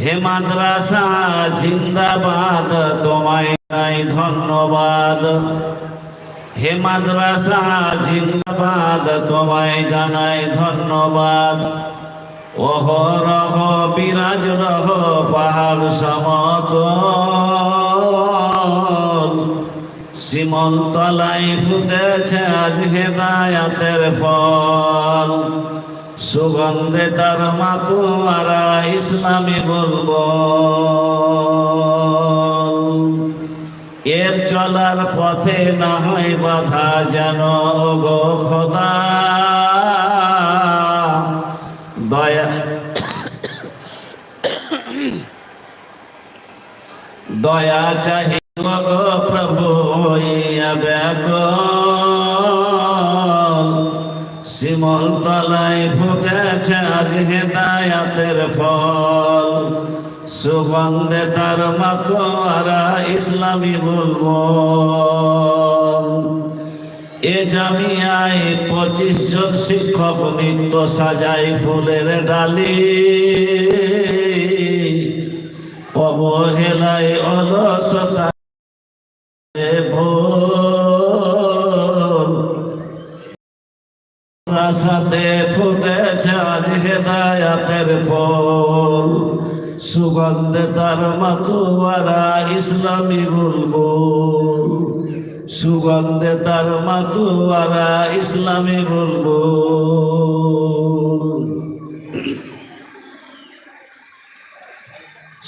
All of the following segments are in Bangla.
হে মাদ্রাসা, জিন্দাবাদ, তোমায় নাই ধন্যবাদ। হে মাদ্রাসা, জিন্দাবাদ, তোমায় জানাই ধন্যবাদ। অহরহ বিরাজ রহ, পাহাড় সমতল। শিমল তলাই ফুটেছে আজ হেদায়াতের ফল। সুগন্ধে তার মাতুয়ারা ইসলামী বলব এর চলার পথে না হয় বাধা যেন গো খোদা। দয়া দয়া চাহি গো প্রভু, ইয়া ব্যাকুল। শিমল তলায় ফুটেছে আজ হেদায়াতের ফল। সুগন্ধে তার মাতোয়ারা ইসলামী বলব এ জামিয়ায় পঁচিশ জন শিক্ষক নিত্য সাজাই ফুলের ডালি। অবহেলায় অলসতা ভোর রাসাতে ফুটেছে আজ হেদায়াতের ফল। সুগন্ধে তার মাতুয়ারা ইসলামী বলব সুগন্ধে তার মাতুয়ারা ইসলামী বলব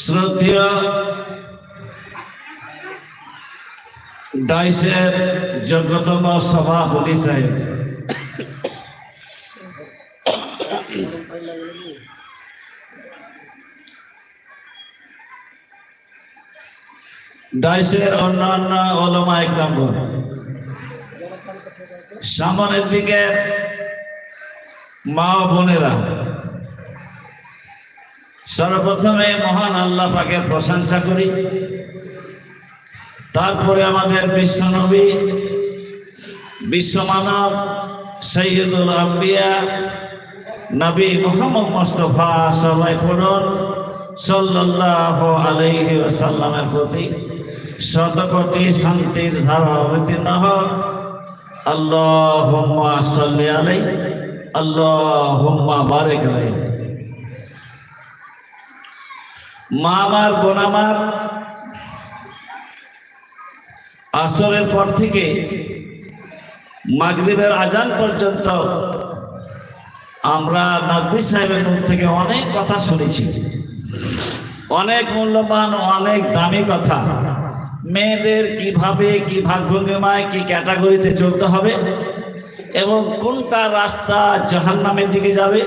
শ্রদ্ধেয় ডাইসের যোগ্যতম সভাপতি সাহেব ডাইসের অন্যান্য ওলমা একরাম সামনের দিকে মা বোনেরা, সর্বপ্রথমে মহান আল্লাহ পাকের প্রশংসা করি। তারপরে আমাদের বিশ্বনবী বিশ্বমানব সৈয়দুল আম্বিয়া, নবী মোহাম্মদ মুস্তফা সবাই পড়ুন, সাল্লাল্লাহু আলাইহি ওয়াসাল্লামের প্রতি। শতকোটি শান্তির ধারা অবতীর্ণ হোক, আল্লাহুম্মা সাল্লি আলাইহি আল্লাহুম্মা বারিক আলাইহি মা আমার আসরের পর থেকে মাগরিবের আজান পর্যন্ত আমরা নাকবি সাহেবের মুখ থেকে অনেক কথা শুনেছি। অনেক মূল্যবান, অনেক দামি কথা। মেয়েদের কীভাবে, কি ভাগভঙ্গিমায় কি ক্যাটাগরিতে চলতে হবে এবং কোনটা রাস্তা জাহান্নামের দিকে যাবে,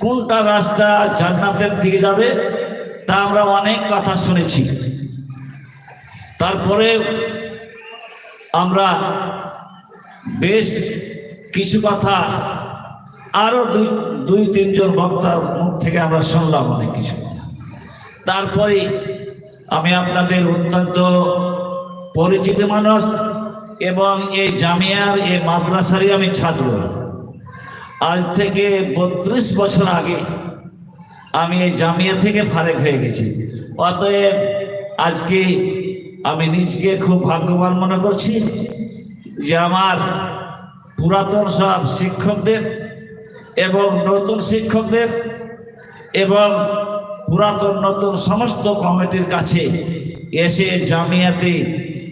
কোনটা রাস্তা জান্নাতের দিকে যাবে, তা আমরা অনেক কথা শুনেছি। তারপরে আমরা বেশ কিছু কথা আরও দুই দুই, তিনজন বক্তার মুখ থেকে আমরা শুনলাম অনেক কিছু। কথা তারপরে আমি আপনাদের অত্যন্ত পরিচিত মানুষ এবং এই জামিয়ার এই মাদ্রাসারই আমি ছাত্র। আজ থেকে বত্রিশ বছর আগে আমি এই জামিয়া থেকে ফারেক হয়ে গেছি। অতএব আজকে আমি নিজকে খুব ভাগ্যবান মনে করছি যে আমার পুরাতন সব শিক্ষকদের এবং নতুন শিক্ষকদের এবং পুরাতন নতুন সমস্ত কমিটির কাছে এসে জামিয়াতে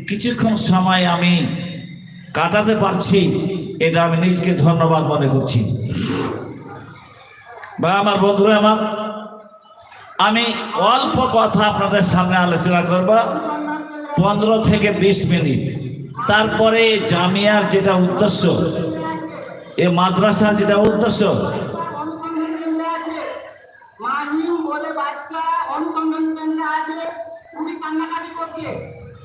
কিছুক্ষণ সময় আমি কাটাতে পারছি, এটা আমি নিজকে ধন্যবাদ মনে করছি। বা আমার বন্ধুরা আমার আমি অল্প কথা আপনাদের সামনে আলোচনা করব পনেরো থেকে বিশ মিনিট। তারপরে জামিয়ার যেটা উদ্দেশ্য, এ মাদ্রাসার যেটা উদ্দেশ্য মাহিম বলে বাচ্চা অনুসন্ধান কেন্দ্রে আছে খুবই কান্নাকাটি করছে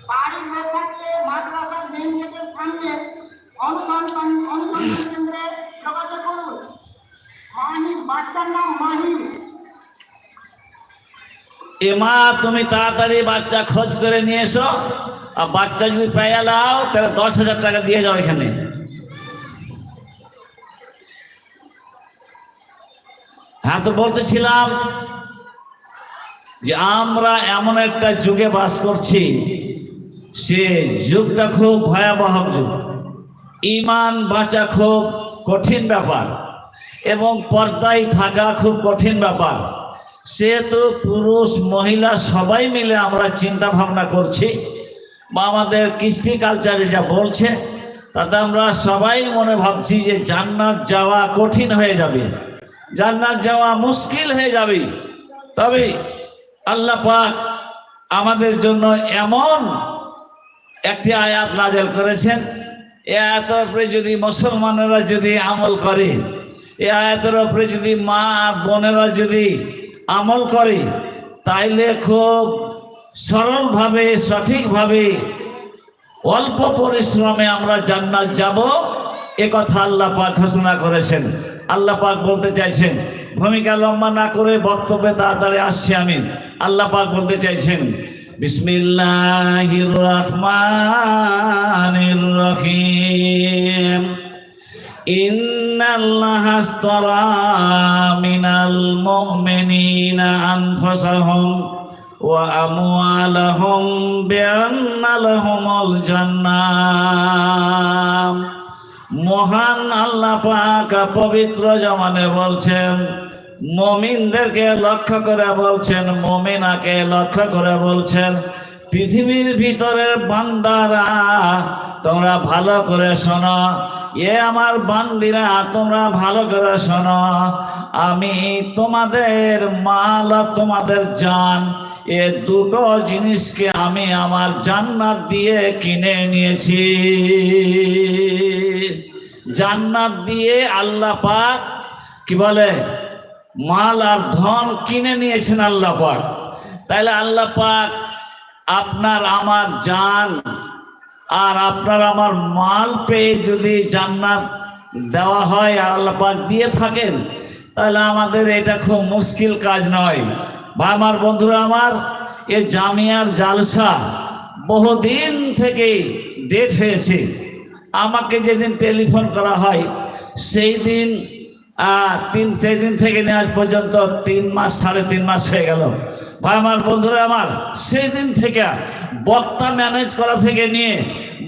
বাড়ির লোক থাকলে মাদ্রাসার মেন গেটের সামনে অনুসন্ধান অনুসন্ধান কেন্দ্রে যোগাযোগ করুন মাহিম বাচ্চার নাম মাহিম এ মা, তুমি তাড়াতাড়ি বাচ্চা খোঁজ করে নিয়ে এসো। আর বাচ্চা যদি পেয়ে লাও তাহলে দশ হাজার টাকা দিয়ে যাও এখানে। হ্যাঁ তো বলতেছিলাম যে আমরা এমন একটা যুগে বাস করছি, সে যুগটা খুব ভয়াবহ যুগ। ইমান বাঁচা খুব কঠিন ব্যাপার এবং পর্দায় থাকা খুব কঠিন ব্যাপার। সেহেতু পুরুষ, মহিলা, সবাই মিলে আমরা চিন্তা ভাবনা করছি। বা আমাদের কৃষ্টি কালচারে যা বলছে, তাতে আমরা সবাই মনে ভাবছি যে জান্নাত যাওয়া কঠিন হয়ে যাবে। জান্নাত যাওয়া মুশকিল হয়ে যাবে। তবে আল্লাহ পাক আমাদের জন্য এমন একটি আয়াত নাজেল করেছেন। এ আয়াতের উপরে যদি মুসলমানেরা যদি আমল করে, এ আয়াতের উপরে যদি মা বোনেরা যদি আমল করে তাইলে খুব সরলভাবে, সঠিকভাবে অল্প পরিশ্রমে আমরা জান্নাত যাব। এ কথা আল্লাহ পাক ঘোষণা করেছেন। আল্লাহ পাক বলতে চাইছেন, ভূমিকা লম্বা না করে বক্তব্যে তাড়াতাড়ি আসছি আমি। আল্লাহ পাক বলতে চাইছেন, বিসমিল্লাহির রহমানির রহিম। মহান আল্লাহ পাকা পবিত্র জমানে বলছেন, মমিনদেরকে লক্ষ্য করে বলছেন, মমিনাকে লক্ষ্য করে বলছেন, পৃথিবীর ভিতরের বান্দারা তোমরা ভালো করে শোনো। এ আমার বান্দিরা, তোমরা ভালো করে শোনো। আমি তোমাদের মাল আর তোমাদের জান, এ দুটো জিনিসকে আমি আমার জান্নাত দিয়ে কিনে নিয়েছি। জান্নাত দিয়ে আল্লাহ পাক, কি বলে? মাল আর ধন কিনে নিয়েছেন আল্লাহ পাক। তাইলে আল্লাহ পাক আপনার, আমার জান আর আপনার আমার মাল পেয়ে যদি জান্নাত দেওয়া হয়, আর আল্লাহ পাক দিয়ে থাকেন, তাহলে আমাদের এটা খুব মুশকিল কাজ নয়। বা আমার বন্ধুরা আমার, এ জামিয়ার জালসা বহুদিন থেকে ডেট হয়েছে। আমাকে যেদিন টেলিফোন করা হয়, সেই দিন তিন, সেই দিন থেকে নিয়ে আজ পর্যন্ত তিন মাস, সাড়ে তিন মাস হয়ে গেল। ভাই আমার বন্ধুরা আমার সেই দিন থেকে বক্তা ম্যানেজ করা থেকে নিয়ে,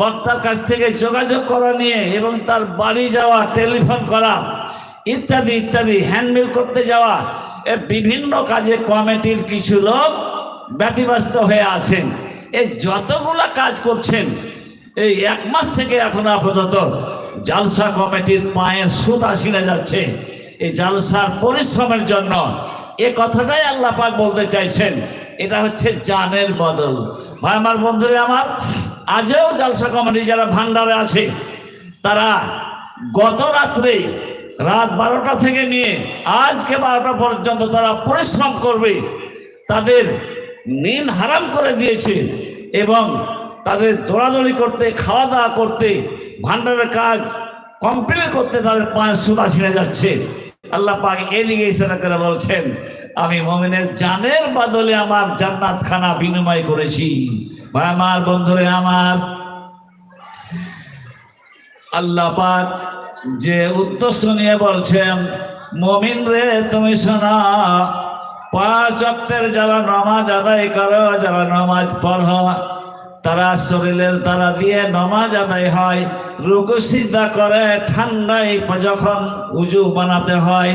বক্তার কাছ থেকে যোগাযোগ করা নিয়ে এবং তার বাড়ি যাওয়া টেলিফোন করা, ইত্যাদি ইত্যাদি হ্যান্ডমেল করতে যাওয়া, এ বিভিন্ন কাজে কমিটির কিছু লোক ব্যতিব্যস্ত হয়ে আছেন। এই যতগুলা কাজ করছেন, এই এক মাস থেকে এখন আপাতত জালসা কমিটির পায়ের সুদ আসিলে যাচ্ছে। এই জালসার পরিশ্রমের জন্য এ কথাটাই আল্লাহ পাক বলতে চাইছেন। এটা হচ্ছে জানের বদল। ভাই, আমার বন্ধুরা আমার, আজও জালসা কমিটি যারা ভান্ডারে আছে, তারা গত রাত্রে রাত বারোটা থেকে নিয়ে আজকে বারোটা পর্যন্ত তারা পরিশ্রম করবে, তাদের নিন হারাম করে দিয়েছে এবং তাদের দৌড়াদৌড়ি করতে খাওয়া দাওয়া করতে ভান্ডারের কাজ কমপ্লিট করতে তাদের পায়ের সুতা ছিঁড়ে যাচ্ছে। আল্লাহ পাক এদিকে ইশারা করে বলছেন, আমি মমিনের জানের বদলে আমার জান্নাত খানা বিনিময় করেছি। ভাই আমার বন্ধুরে আমার, আল্লাহ পাক যে উত্তর শুনিয়ে বলছেন, মমিন রে তুমি শোনা, পাঁচ অক্টের যারা নামাজ আদায় করো, যারা নামাজ পড়ো তারা শরীরের দ্বারা দিয়ে নামাজ আদায় হয় রুকু সিদ্ধা করে, ঠান্ডায় যখন উজু বানাতে হয়,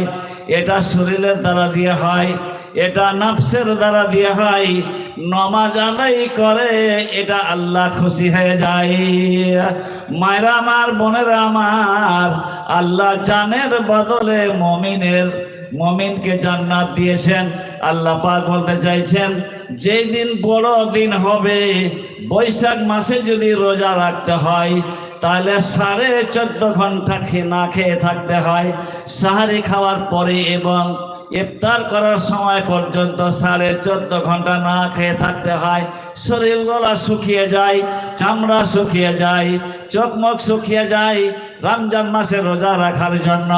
এটা শরীরের দ্বারা দিয়ে হয়, এটা নাফসের দ্বারা দিয়ে হয়, নমাজ আদায় করে, এটা আল্লাহ খুশি হয়ে যায়। মায়েরা আমার, বোনেরা আমার, আল্লাহ জানের বদলে মমিনের, মমিনকে জান্নাত দিয়েছেন। আল্লাহ পাক বলতে চাইছেন যেই দিন বড় দিন হবে, বৈশাখ মাসে যদি রোজা রাখতে হয়, তাহলে সাড়ে চোদ্দ ঘণ্টা না খেয়ে থাকতে হয়। সাহারি খাওয়ার পরে এবং ইফতার করার সময় পর্যন্ত সাড়ে চোদ্দ ঘণ্টা না খেয়ে থাকতে হয়। শরীর গলা শুকিয়ে যায়, চামড়া শুকিয়ে যায় চোখমুখ শুকিয়ে যায় রমজান মাসে রোজা রাখার জন্য।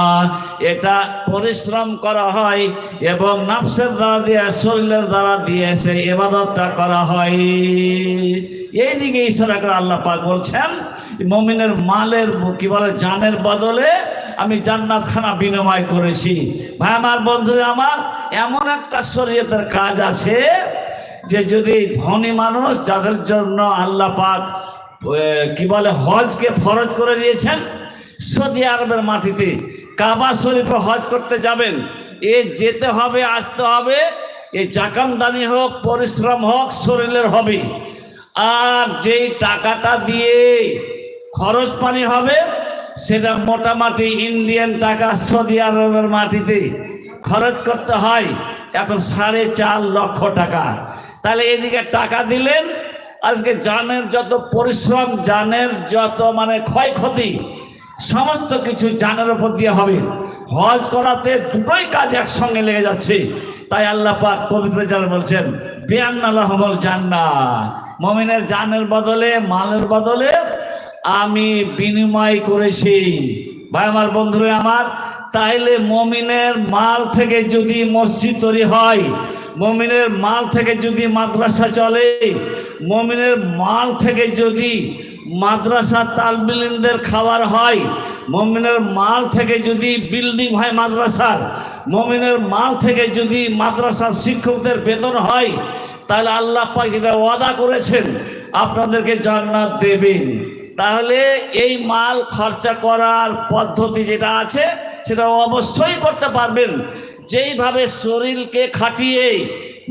এটা পরিশ্রম করা হয় এবং নাফসের দ্বারা দিয়ে, শরীরের দ্বারা দিয়ে সেই এবাদতটা করা হয়। এই দিকে করে আল্লাহ পাক বলছেন মমিনের মালের, কি বলে, জানের বদলে আমি জান্নাত খানা বিনিময় করেছি। ভাই, আমার বন্ধুরা, আমার এমন একটা শরীয়তের কাজ আছে যে যদি ধনী মানুষ যাদের জন্য আল্লাহ পাক কি বলে, হজকে ফরজ করে দিয়েছেন, সৌদি আরবের মাটিতে, কাবা শরীফে হজ করতে যাবেন, এ যেতে হবে, আসতে হবে, এ জাকামদানি হোক, পরিশ্রম হোক, শরীরের হবে। আর যেই টাকাটা দিয়ে খরচ পানি হবে, সেটা মোটামুটি ইন্ডিয়ান টাকা সৌদি আরবের মাটিতে খরচ করতে হয়, এখন সাড়ে চার লক্ষ টাকা। তাহলে এদিকে টাকা দিলেন, আজকে জানের যত পরিশ্রম, জানের যত মানে ক্ষয়ক্ষতি, সমস্ত কিছু জানের উপর দিয়ে হবে। হজ করাতে দুটোই কাজ একসঙ্গে লেগে যাচ্ছে। তাই আল্লাহ পাক পবিত্র জান বলছেন হবল জান্না মমিনের জানের বদলে, মালের বদলে আমি বিনিময় করেছি। ভাই, আমার বন্ধুরা আমার, তাইলে মমিনের মাল থেকে যদি মসজিদ তৈরি হয়, মমিনের মাল থেকে যদি মাদ্রাসা চলে, মমিনের মাল থেকে যদি মাদ্রাসা তালবিলিনদের খাবার হয়, মমিনের মাল থেকে যদি বিল্ডিং হয় মাদ্রাসার, মমিনের মাল থেকে যদি মাদ্রাসার শিক্ষকদের বেতন হয় তাহলে আল্লাহ পাক যেটা ওয়াদা করেছেন, আপনাদেরকে জান্নাত দেবেন। তাহলে এই মাল খরচা করার পদ্ধতি যেটা আছে, সেটা অবশ্যই করতে পারবেন। যেইভাবে শরীরকে খাটিয়ে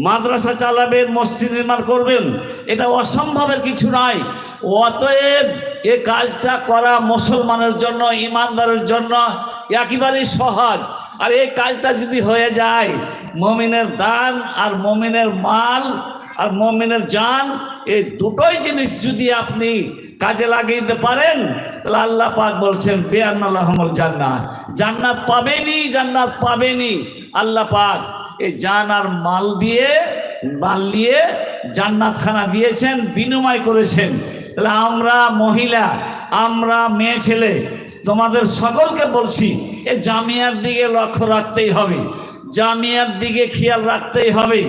মাদ্রাসা চালাবেন, মসজিদ নির্মাণ করবেন, এটা অসম্ভবের কিছু নয় অতএব এ কাজটা করা মুসলমানের জন্য, ইমানদারের জন্য একেবারেই সহজ। আর এই কাজটা যদি হয়ে যায়, মমিনের দান আর মমিনের মাল আর মমিনের জান, এই দুটোই জিনিস যদি আপনি কাজে লাগিয়ে দিতে পারেন? তাহলে আল্লাহ পাক বলছেন বেআনাল্লাহমল জান্নাত জান্নাত পাবেনি জান্নাত পাবেনি। আল্লাহ পাক এই জান আর মাল দিয়ে মাল দিয়ে জান্নাত খানা দিয়েছেন, বিনিময় করেছেন। তাহলে আমরা মহিলা, আমরা মেয়ে ছেলে, তোমাদের সকলকে বলছি, এ জামিয়ার দিকে লক্ষ্য রাখতেই হবে। জামিয়ার দিকে খেয়াল রাখতেই হবে।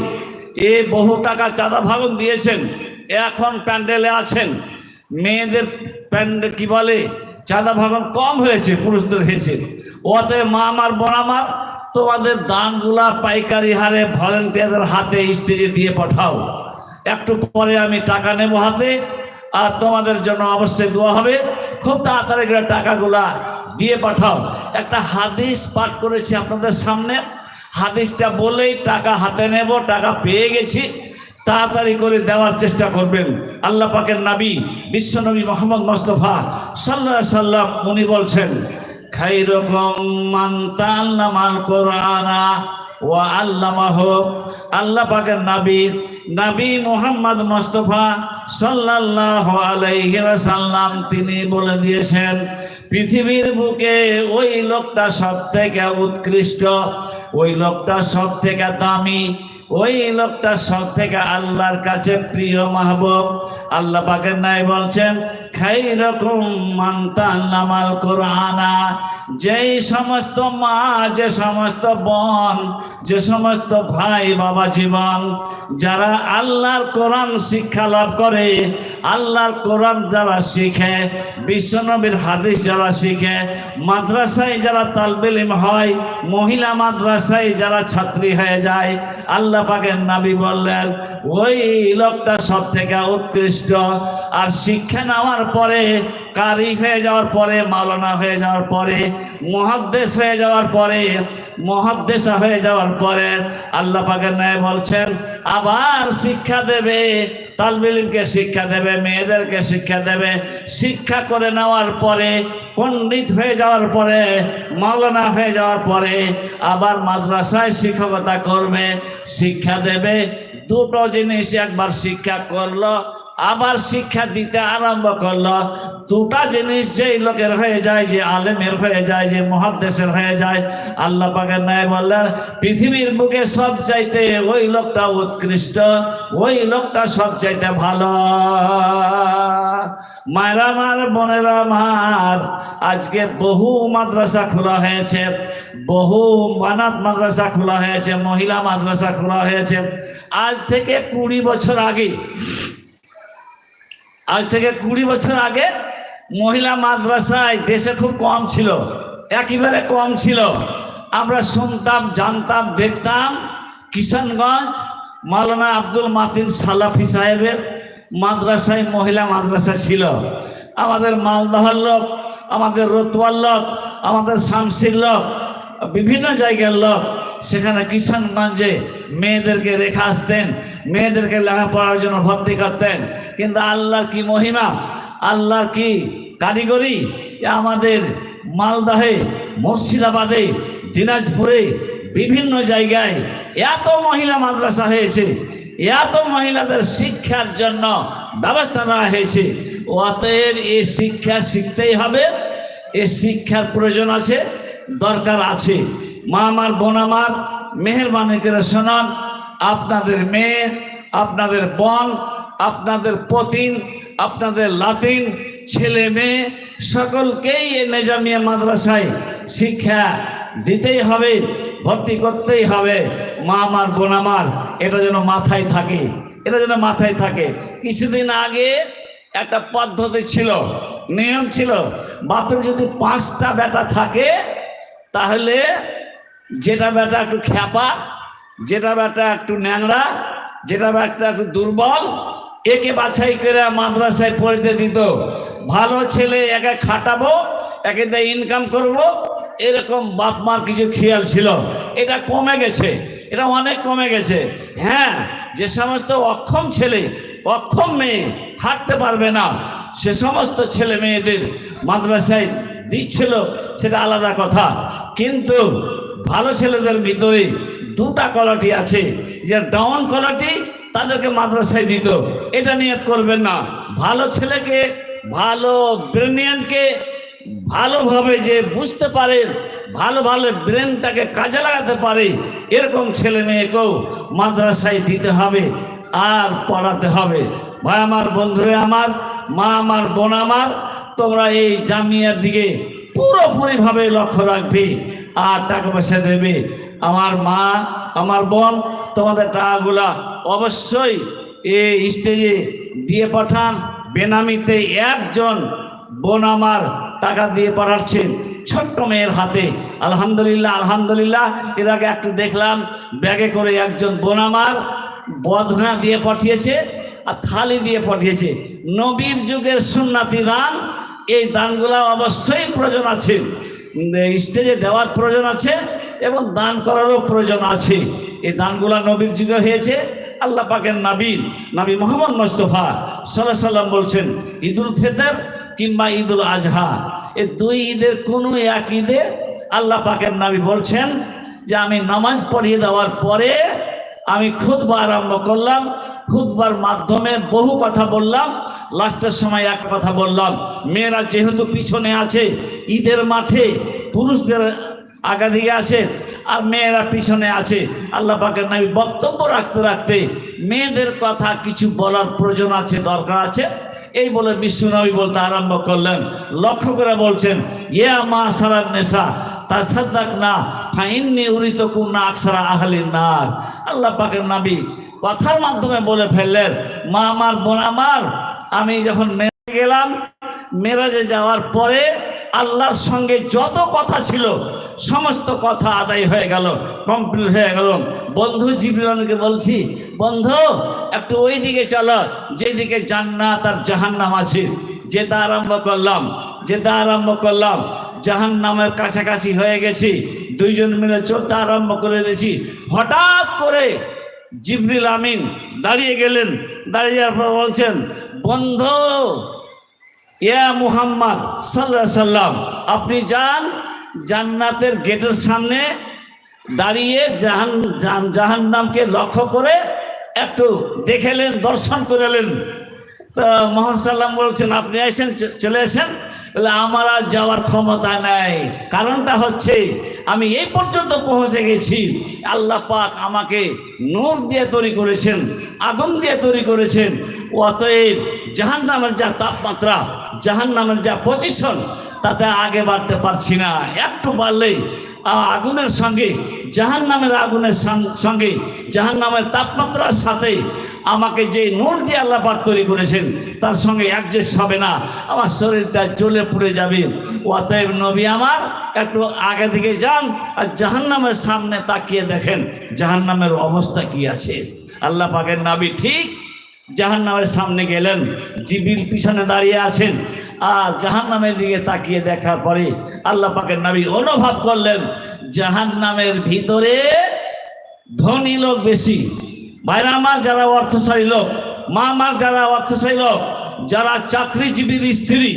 এ বহু টাকা চাঁদা ভাগন দিয়েছেন, এখন প্যান্ডেলে আছেন। মেয়েদের প্যান্ডেল কি বলে? চাঁদা ভাগন কম হয়েছে, পুরুষদের হয়েছে। ওতে মা আমার, বোন আমার, তোমাদের দানগুলা পাইকারি হারে ভলেন্টিয়ারদের হাতে স্টেজে দিয়ে পাঠাও। একটু পরে আমি টাকা নেব হাতে, আর তোমাদের জন্য অবশ্যই দোয়া হবে। খুব তাড়াতাড়ি করে টাকাগুলা দিয়ে পাঠাও। একটা হাদিস পাঠ করেছি আপনাদের সামনে। হাদিসটা বলেই টাকা হাতে নেব, টাকা পেয়ে গেছি। তাড়াতাড়ি করে দেওয়ার চেষ্টা করবেন। আল্লাহ পাকের নাবি বিশ্বনবী মোহাম্মদ মোস্তফা সাল্লাহ সাল্লাম উনি বলছেন খাই রকম মানতা আল্লাহ মাল কোরআনা ও আল্লামাহ। আল্লাহ পাকের নাবি নাবি মোহাম্মদ মোস্তফা সাল্লাল্লাহু আলাইহি ওয়াসাল্লাম তিনি বলে দিয়েছেন, পৃথিবীর বুকে ওই লোকটা সব থেকে উৎকৃষ্ট, ওই লোকটা সব থেকে দামি। ওই লোকটা সব থেকে আল্লাহর কাছে প্রিয় মাহবুব। আল্লাহ পাকের নাই বলছেন খাই রকম মানতা নামাল কোরআনা। যেই সমস্ত মা, যে সমস্ত বোন, যে সমস্ত ভাই বাবা জীবন, যারা আল্লাহর কোরআন শিক্ষা লাভ করে, আল্লাহর কোরআন যারা শিখে, বিশ্বনবীর হাদিস যারা শিখে, মাদ্রাসায় যারা তালবিলিম হয়, মহিলা মাদ্রাসায় যারা ছাত্রী হয়ে যায়, আল্লাহ পাকের নাবি বললেন, ওই লোকটা সব থেকে উৎকৃষ্ট। আর শিক্ষা নেওয়ার পরে কারি হয়ে যাওয়ার পরে, মাওলানা হয়ে যাওয়ার পরে মহাদ্দেশ হয়ে যাওয়ার পরে মহাদ্দেশা হয়ে যাওয়ার পরে আল্লাহ পাকের ন্যায় বলছেন, আবার শিক্ষা দেবে তালবিলিমকে শিক্ষা দেবে, মেয়েদেরকে শিক্ষা দেবে। শিক্ষা করে নেওয়ার পরে, পণ্ডিত হয়ে যাওয়ার পরে, মাওলানা হয়ে যাওয়ার পরে, আবার মাদ্রাসায় শিক্ষকতা করবে, শিক্ষা দেবে। দুটো জিনিস একবার শিক্ষা করল আবার শিক্ষা দিতে আরম্ভ করল। দুটা জিনিস যেই লোকের হয়ে যায়, যে আলেমের হয়ে যায়, যে মহাদেশের হয়ে যায়, আল্লাহ পাকের ন্যায় বললেন, পৃথিবীর বুকে সব চাইতে ওই লোকটা উৎকৃষ্ট, ওই লোকটা সব চাইতে ভালো। মায়েরা আমার, বোনেরা আমার, আজকে বহু মাদ্রাসা খোলা হয়েছে, বহু মানাত মাদ্রাসা খোলা হয়েছে, মহিলা মাদ্রাসা খোলা হয়েছে। আজ থেকে কুড়ি বছর আগে আজ থেকে কুড়ি বছর আগে মহিলা মাদ্রাসায় দেশে খুব কম ছিল, একেবারে কম ছিল। আমরা শুনতাম, জানতাম, দেখতাম কিষানগঞ্জ মাওলানা আব্দুল মাতিন সালাফি সাহেবের মাদ্রাসায় মহিলা মাদ্রাসা ছিল। আমাদের মালদহর লোক, আমাদের রতুয়ার লোক, আমাদের শামসির লোক, বিভিন্ন জায়গার লোক সেখানে কিষানগঞ্জে মেয়েদেরকে রেখে আসতেন, মেয়েদেরকে লেখাপড়ার জন্য ভর্তি করতেন, কিন্তু আল্লাহর কি মহিমা, আল্লাহর কি কারিগরি? আমাদের মালদাহে, মুর্শিদাবাদে, দিনাজপুরে বিভিন্ন জায়গায় এত মহিলা মাদ্রাসা হয়েছে, এত মহিলাদের শিক্ষার জন্য ব্যবস্থা নেওয়া হয়েছে। অতএব এই শিক্ষা শিখতেই হবে, এ শিক্ষার প্রয়োজন আছে, দরকার আছে। মা আমার বোন আমার মেহরবানি করে শোনান আপনাদের মেয়ে, আপনাদের বোন, আপনাদের পতিন, আপনাদের লাতিন, ছেলে মেয়ে, সকলকেই এই নেজামিয়া মাদ্রাসায় শিক্ষা দিতেই হবে, ভর্তি করতেই হবে। মা আমার বোন আমার এটা যেন মাথায় থাকে, এটা যেন মাথায় থাকে। কিছুদিন আগে একটা পদ্ধতি ছিল, নিয়ম ছিল, বাপের যদি পাঁচটা বেটা থাকে, তাহলে যেটা বেটা একটু খ্যাপা, যেটা বেটা একটু ন্যাংরা যেটা বেটা একটু দুর্বল, একে বাছাই করে মাদ্রাসায় পড়তে দিত। ভালো ছেলে একে খাটাবো, একে দিয়ে ইনকাম করব, এরকম বাপ মার কিছু খেয়াল ছিল। এটা কমে গেছে, এটা অনেক কমে গেছে। হ্যাঁ যে সমস্ত অক্ষম ছেলে, অক্ষম মেয়ে থাকতে পারবে না, সে সমস্ত ছেলে মেয়েদের মাদ্রাসায় দিচ্ছিল, সেটা আলাদা কথা। কিন্তু ভালো ছেলেদের ভিতরে দুটা কলাটি আছে। যে ডাউন কলাটি তাদেরকে মাদ্রাসায় দিত। এটা নিয়ত করবেন না। ভালো ছেলেকে, ভালো ব্রেনিয়ানকে ভালোভাবে যে বুঝতে পারে, ভালো ভালো ব্রেনটাকে কাজে লাগাতে পারে, এরকম ছেলে মেয়েকেও মাদ্রাসায় দিতে হবে আর পড়াতে হবে। ভাই আমার, বন্ধুরা আমার, মা আমার, বোন আমার, তোমরা এই জামিয়ার দিকে পুরোপুরিভাবে লক্ষ্য রাখবে। আর টাকা পয়সা দেবে। আমার মা, আমার বোন, তোমাদের টাকাগুলা অবশ্যই এই স্টেজে দিয়ে পাঠান। বেনামিতে একজন বোন আমার টাকা দিয়ে পাঠাচ্ছেন ছোট্ট মেয়ের হাতে। আলহামদুলিল্লাহ আলহামদুলিল্লাহ। এর আগে একটু দেখলাম, ব্যাগে করে একজন বোন আমার বদনা দিয়ে পাঠিয়েছে আর থালি দিয়ে পাঠিয়েছে। নবীর যুগের সুন্নাতি দান, এই দানগুলো অবশ্যই প্রয়োজন আছে। স্টেজে দেওয়ার প্রয়োজন আছে এবং দান করারও প্রয়োজন আছে। এই দানগুলা নবীর যুগে হয়েছে, আল্লাহ পাকের নাবির নাবি মোহাম্মদ মোস্তফা সাল্লাহ সাল্লাম বলছেন, ঈদুল ফেতর কিংবা ঈদুল আজহা, এই দুই ঈদের কোনো এক ঈদে আল্লাহ পাকের নাবি বলছেন যে, আমি নামাজ পড়িয়ে দেওয়ার পরে আমি খুদবা আরম্ভ করলাম। খুদবার মাধ্যমে বহু কথা বললাম। লাস্টের সময় এক কথা বললাম, মেয়েরা যেহেতু পিছনে আছে, ঈদের মাঠে পুরুষদের আগা দিকে আছে আর মেয়েরা পিছনে আছে। আল্লাহ পাকের নাবি বক্তব্য রাখতে রাখতে মেয়েদের কথা কিছু বলার প্রয়োজন আছে, দরকার আছে। এই বলে বিশ্বনবী বলতে আরম্ভ করলেন। লক্ষ্য করে বলছেন, ইয়া মা সারার নেশা তা সাদ্দাক না ফাইননি উড়িত কুন্না আকসারা আহলিন নার। আল্লাহ পাকের নাবি কথার মাধ্যমে বলে ফেললেন, মা আমার বোন আমার, আমি যখন মেরে গেলাম মেরাজে যাওয়ার পরে আল্লাহর সঙ্গে যত কথা ছিল, সমস্ত কথা আদায় হয়ে গেল কমপ্লিট হয়ে গেল। বন্ধু জীবনকে বলছি, বন্ধু, একটু ওই দিকে চলো, যেদিকে জান্নাত আর জাহান্নাম আছে যেটা আরম্ভ করলাম যেটা আরম্ভ করলাম জাহান নামের কাছাকাছি হয়ে গেছি। দুইজন মিলে চলতে আরম্ভ করে দিয়েছি। হঠাৎ করে জিবরিল আমিন দাঁড়িয়ে গেলেন। দাঁড়িয়ে যাওয়ার পর বলছেন, বন্ধ, ইয়া মুহাম্মদ সাল্লাহ সাল্লাম, আপনি যান জান্নাতের গেটের সামনে দাঁড়িয়ে জাহান জাহান- জাহান্নামকে লক্ষ্য করে একটু দেখেলেন দর্শন করেলেন তো মোহাম্মদ সাল্লাম বলছেন, আপনি আসেন চলে আসেন। বলে আমার আর যাওয়ার ক্ষমতা নাই। কারণটা হচ্ছে, আমি এই পর্যন্ত পৌঁছে গেছি, আল্লাহ পাক আমাকে নূর দিয়ে তৈরি করেছেন, আগুন দিয়ে তৈরি করেছেন। অতএব জাহান নামের যা তাপমাত্রা জাহান নামের যা পজিশন তাতে আগে বাড়তে পারছি না। একটু বাড়লেই আগুনের সঙ্গে জাহান নামের আগুনের সঙ্গে জাহান নামের তাপমাত্রার সাথে আমাকে যে নূর দিয়ে আল্লাহ পাক তৈরি করেছেন, তার সঙ্গে অ্যাডজাস্ট হবে না। আমার শরীরটা জ্বলে পুড়ে যাবে। অতএব নবী আমার, একটু আগে দিকে যান আর জাহান্নামের সামনে তাকিয়ে দেখেন, জাহান্নামের অবস্থা কি আছে। আল্লাহ পাকের নাবি ঠিক জাহান্নামের সামনে গেলেন জিবির পিছনে দাঁড়িয়ে আছেন। আর জাহান্নামের দিকে তাকিয়ে দেখার পরে আল্লাহ পাকের নাবি অনুভব করলেন, জাহান্নামের ভিতরে ধনী লোক বেশি। বাইরে আমার যারা অর্থশালী লোক, মা আমার যারা অর্থশালী লোক, যারা চাকরিজীবীর স্ত্রী,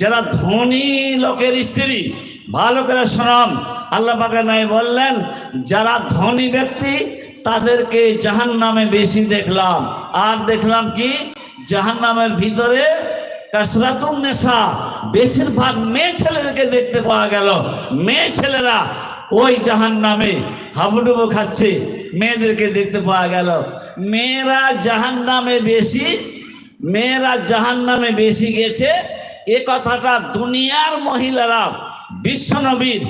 যারা ধনী লোকের স্ত্রী, ভালো করে শোনান। আল্লাহ পাকের নাই বললেন, যারা ধনী ব্যক্তি, তাদেরকে জাহান নামে বেশি দেখলাম। আর দেখলাম কি? জাহান নামের ভিতরে কাসরাতুন নেশা, বেশিরভাগ মেয়ে ছেলেদেরকে দেখতে পাওয়া গেল। মেয়ে ছেলেরা ওই জাহান নামে হাবুডুবু খাচ্ছে। মেয়েদেরকে দেখতে পাওয়া গেল। মেয়েরা জাহান নামে বেশি, মেয়েরা জাহান নামে বেশি গেছে। এ কথাটা দুনিয়ার মহিলারা বিশ্বনবীর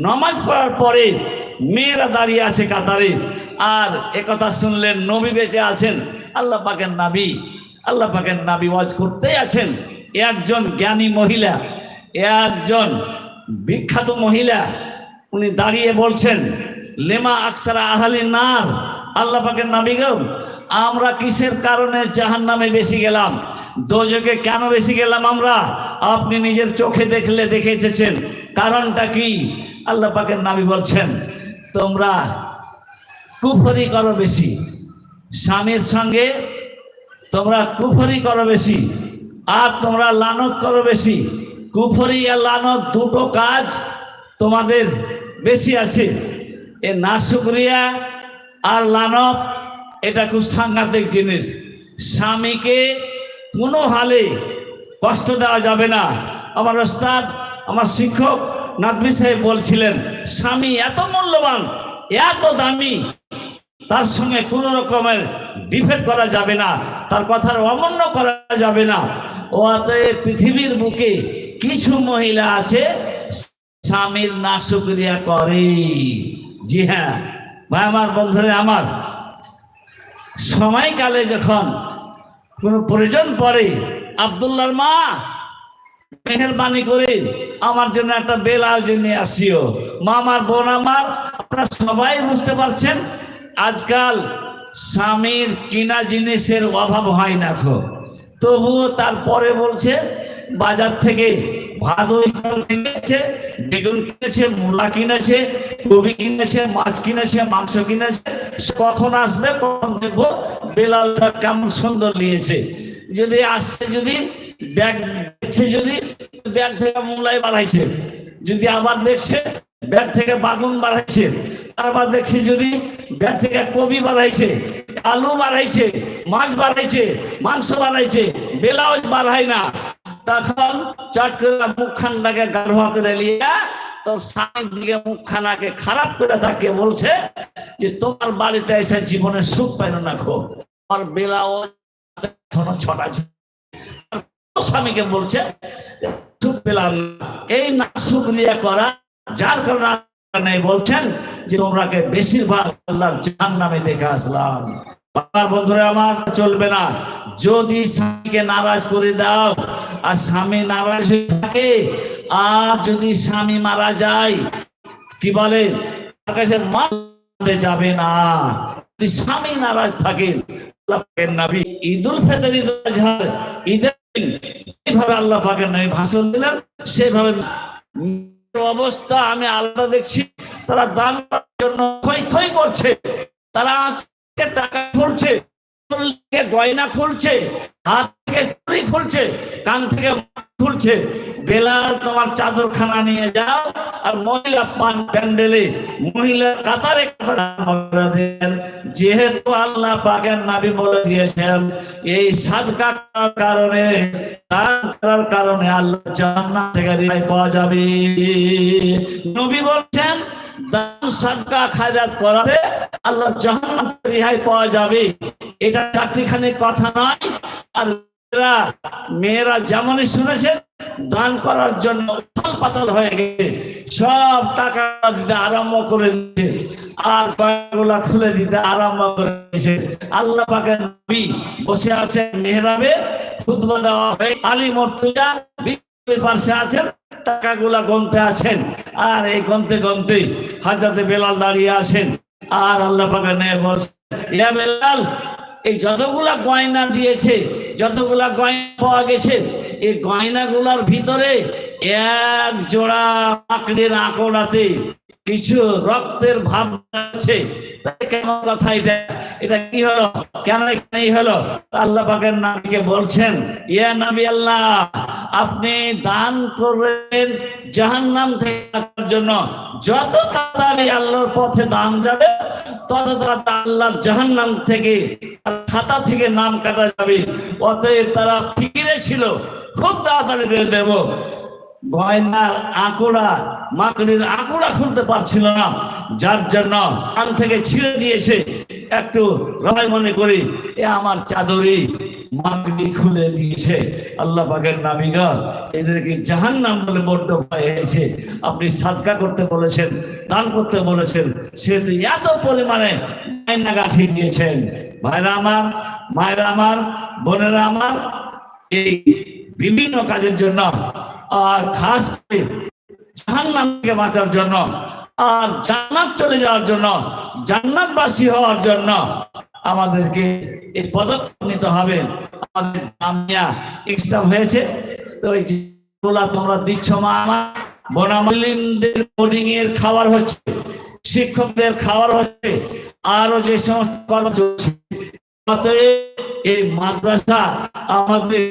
নমাজ পড়ার পরে মেয়েরা দাঁড়িয়ে আছে কাতারে। আর এ কথা শুনলেন নবী বেঁচে আছেন। আল্লাহ পাকের নাবি, আল্লাহ পাকের নাবি ওয়াজ করতেই আছেন। একজন জ্ঞানী মহিলা, একজন বিখ্যাত মহিলা উনি দাঁড়িয়ে বলছেন, লেমা আকসারা আহালি নার? আল্লাহ পাকের নাবি গো, আমরা কিসের কারণে জাহান নামে বেশি গেলাম? দোজকে কেন বেশি গেলাম আমরা? আপনি নিজের চোখে দেখলে দেখে এসেছেন। কারণটা কি? আল্লাহ পাকের বলছেন, তোমরা কুফরি করো বেশি। স্বামীর সঙ্গে তোমরা কুফরি করো বেশি। আর তোমরা লানত করো বেশি। কুফরি আর লানত দুটো কাজ তোমাদের বেশি আছে। এ নাশুক্রিয়া আর লানত এটা খুব সাংঘাতিক জিনিস। স্বামীকে কোনো হালে কষ্ট দেওয়া যাবে না। আমার ওস্তাদ, আমার শিক্ষক নাদবি সাহেব বলছিলেন, স্বামী এত মূল্যবান, এত দামি, তার সঙ্গে কোনো রকমের ডিফেক্ট করা যাবে না, তার কথার অমান্য করা যাবে না। ও অতএব পৃথিবীর বুকে কিছু মহিলা আছে স্বামীর নাশুক্রিয়া করে। জি হ্যাঁ ভাই আমার, বন্ধুরে আমার, সময়কালে যখন কোনো প্রয়োজন পড়ে, আবদুল্লার মা মেহরবানি করে আমার জন্য একটা বেল আয়োজন নিয়ে আসিও। মা আমার, বোন আমার, আপনারা সবাই বুঝতে পারছেন, আজকাল স্বামীর কিনা জিনিসের অভাব হয় না খো তবুও তারপরে বলছে, বাজার থেকে ভাত কিনেছে, বেগুন কিনেছে, মূলা কিনেছে কবি কিনেছে, মাছ কিনেছে, মাংস কিনেছে কখন আসবে, কখন দেখব বেলালটা কেমন সুন্দর নিয়েছে। যদি আসছে, যদি ব্যাগ দেখছে, যদি ব্যাগ থেকে মূলাই বাড়াইছে, যদি আবার দেখছে, ব্যাগ থেকে বাগুন বাড়াইছে, আবার দেখছে, যদি ব্যাগ থেকে কবি বাড়াইছে, আলু বাড়াইছে, মাছ বাড়াইছে, মাংস বাড়াইছে ব্লাউজ বাড়ায় না তখন চট করে মুখখানটাকে গাঢ় করে তোর স্বামীর দিকে মুখখানাকে খারাপ করে তাকে বলছে যে তোমার বাড়িতে এসে জীবনে সুখ পাইল না খো। আর ব্লাউজ এখনও ছটা স্বামীকে বলছে সুখ পেলাম এই না সুখ নিয়ে করা, যার কারণে বলছেন যে তোমরাকে বেশিরভাগ আল্লাহর জাহান নামে দেখে আসলাম। আমার বন্ধুরা, আমার চলবে না। যদি স্বামীকে নারাজ করে দাও, আর স্বামী নারাজ হয়ে থাকে, আর যদি স্বামী মারা যায়, কি বলে? তার কাছে মানতে যাবে না। যদি স্বামী নারাজ থাকে, আল্লাহ পাকের নবী ঈদুল ফিতর ঈদুল ঈদের আল্লাহ পাকের ভাষণ দিলেন, সেভাবে অবস্থা আমি আলাদা দেখছি। তারা দান করার জন্য থই করছে। তারা টাকা খুলছে? গয়না খুলছে? হাত থেকে চুরি খুলছে? কান থেকে খুলছে? বেলাল, তোমার চাদরখানা নিয়ে যাও আর মহিলা পান প্যান্ডেলে। মহিলা কাতারে দেন। যেহেতু আল্লাহ পাকের নাবি বলে দিয়েছেন, এই সাদকা করার কারণে কারণে আল্লাহ জান্নাত থেকে পাওয়া যাবে। নবী বলছেন দান সাদকা খায়রাত করাতে আল্লাহ জাহান্নাম পাওয়া যাবে। এটা কথা নয়। আর মেয়েরা মেয়েরা যেমনই শুনেছেন দান করার জন্য পাতাল হয়ে গেছে। সব টাকা দিতে আরম্ভ করে দিচ্ছে আর কয়েকগুলা খুলে দিতে আরম্ভ করে দিয়েছে। আল্লাহ পাকের নবী বসে আছেন মেহরাবে। খুতবা দেওয়া হয়ে আলী মর্তুজা বিশ্বের পাশে আছেন। টাকাগুলা গমতে আছেন। আর এই গন্তে গন্তে হাজরাতে বেলাল দাঁড়িয়ে আছেন। আর আল্লাহ পাকা নেয় ইয়া বেলাল, এই যতগুলা গয়না দিয়েছে, যতগুলা গয়না পাওয়া গেছে, এই গয়নাগুলার ভিতরে এক জোড়া পাকড়ির আঁকড়াতে কিছু রক্তের ভাব আছে। কেমন কথা এটা? এটা কি হলো? কেন এখানে হলো? আল্লাহ পাকের নামকে বলছেন, ইয়া আল্লাহ, আপনি দান করবেন জাহান্নাম থেকে জন্য। যত তাড়াতাড়ি আল্লাহর পথে দান যাবে, তত তাড়াতাড়ি আল্লাহর জাহান্নাম থেকে খাতা থেকে নাম কাটা যাবে। অতএব তারা ফিকিরে ছিল। খুব তাড়াতাড়ি দেব গয়নার আঁকুড়া মাকড়ির আঁকুড়া খুলতে পারছিল না। যার জন্য কান থেকে ছিঁড়ে দিয়েছে। একটু রয় মনে করি, এ আমার চাদরি মাকড়ি খুলে দিয়েছে। আল্লাহ পাকের নাবিগর এদেরকে জাহান নাম বলে বড্ড ভয় হয়েছে। আপনি সাদকা করতে বলেছেন, দান করতে বলেছেন, সেহেতু এত পরিমাণে গয়না গাঁথি দিয়েছেন ভাইরা আমার, মায়েরা আমার, বোনেরা আমার, এই বিভিন্ন কাজের জন্য আর খাস করে জাহান্নাম বাঁচার জন্য, আর জান্নাত চলে যাওয়ার জন্য, জান্নাতবাসী হওয়ার জন্য আমাদেরকে এই পদক্ষেপ নিতে হবে। আমাদের জামিয়া এক্সট্রা হয়েছে। তো এই যেগুলা তোমরা দিচ্ছ মা আমার বনামালিমদের বোর্ডিং এর খাবার হচ্ছে, শিক্ষকদের খাবার হচ্ছে আরও যে সমস্ত কর্ম চলছে অতএব এই মাদ্রাসা আমাদের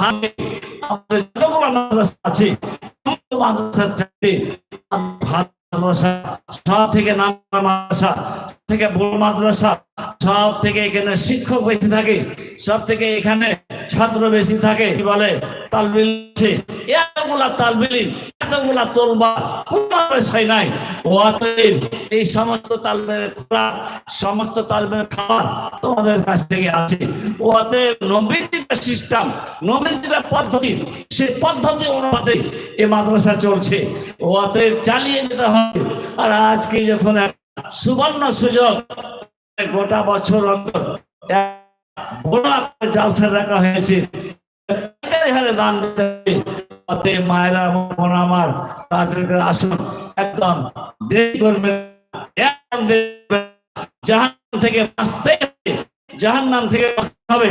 আমাদের যতগুলো মাদ্রাসা আছে মাদ্রাসা চাইতে মাদ্রাসা সব থেকে নাম মাদ্রাসা। থেকে বড় মাদ্রাসা সব থেকে এখানে শিক্ষক বেশি থাকে, সব থেকে এখানে ছাত্র বেশি থাকে। কি বলে? তালবিল এতগুলা এতগুলা তোলবা নাই। এই সমস্ত তালবেলের খোরাক, সমস্ত তালবেলের খাবার তোমাদের কাছ থেকে আছে। নবীর যেটা সিস্টেম যেটা পদ্ধতি, সেই পদ্ধতি অনুপাতে এই মাদ্রাসা চলছে। অতএব চালিয়ে যেতে হবে। আর আজকে যখন এক সুবর্ণ সুযোগ। গোটা বছর অন্তর বড় আকারে জালসা রাখা হয়েছে। হারে দান দিতে মায়েরা আমার তাদেরকে আসুন। একদম দেরি করবেন না, একদম দেরি করবেন না। জাহান্নাম থেকে বাঁচতে হবে। জাহান্নাম থেকে বাঁচতে হবে।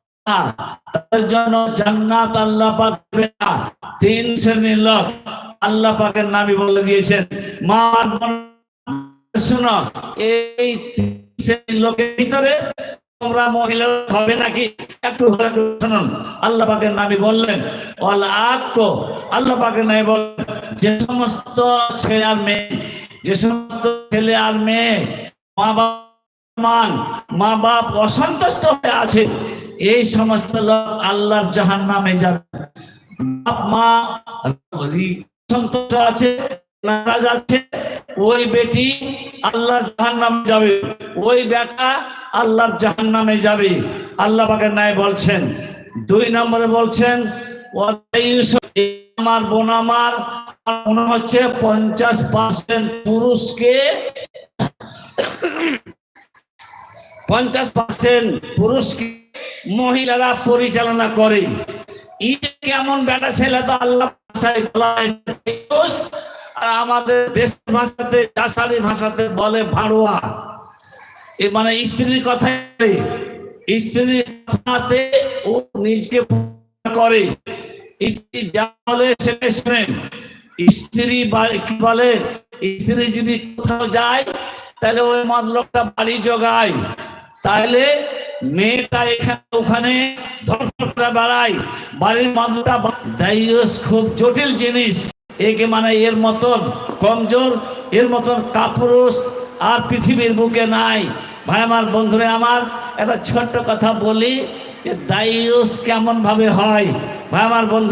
তাদের জন্য জান্নাত আল্লাহ পাক দেবে না। তিন শ্রেণির লোক আল্লাহ পাকের নামই বলে দিয়েছেন। মা এই শ্রেণির লোকের ভিতরে তোমরা মহিলা হবে নাকি? একটু শুনুন। আল্লাহ পাকের বললেন আল্লাহ পাকের নামে বললেন, যে সমস্ত ছেলে আর মেয়ে, যে সমস্ত ছেলে আর মেয়ে মা মান মা বাপ অসন্তুষ্ট হয়ে আছে এই সমস্ত লোক আল্লাহর জাহান নামে যাবে মা সন্তুষ্ট আছে, নারাজ আছে, ওই বেটি আল্লাহর জাহান নামে যাবে। ওই বেটা আল্লাহর জাহান নামে যাবে। আল্লাহ পাকের নাই বলছেন, দুই নম্বরে বলছেন আমার বোন আমার মনে হচ্ছে পঞ্চাশ পার্সেন্ট পুরুষকে পঞ্চাশ পার্সেন্ট পুরুষকে মহিলারা পরিচালনা করে। কেমন বেটা ছেলে তো আল্লাহ আর আমাদের দেশ ভাষাতে চাষারি ভাষাতে বলে ভাড়ুয়া। এ মানে স্ত্রীর কথা স্ত্রীর কথাতে ও নিজকে করে। স্ত্রী যা বলে সেটা শুনেন। স্ত্রী কি বলে, স্ত্রী যদি কোথাও যায়, তাহলে ওই মদলোকটা বাড়ি জোগায়। তাহলে মেয়েটা এখানে, ওখানে করে বেড়ায়। বাড়ির মদটা দায়ুস খুব জটিল জিনিস। একে মানে এর মতন কমজোর, এর মতন কাপুরুষ আর পৃথিবীর বুকে নাই। ভাই আমার বন্ধুরা, আমার একটা ছোট্ট কথা বলি যে দায়ুস কেমন ভাবে হয়? ভাই আমার বন্ধু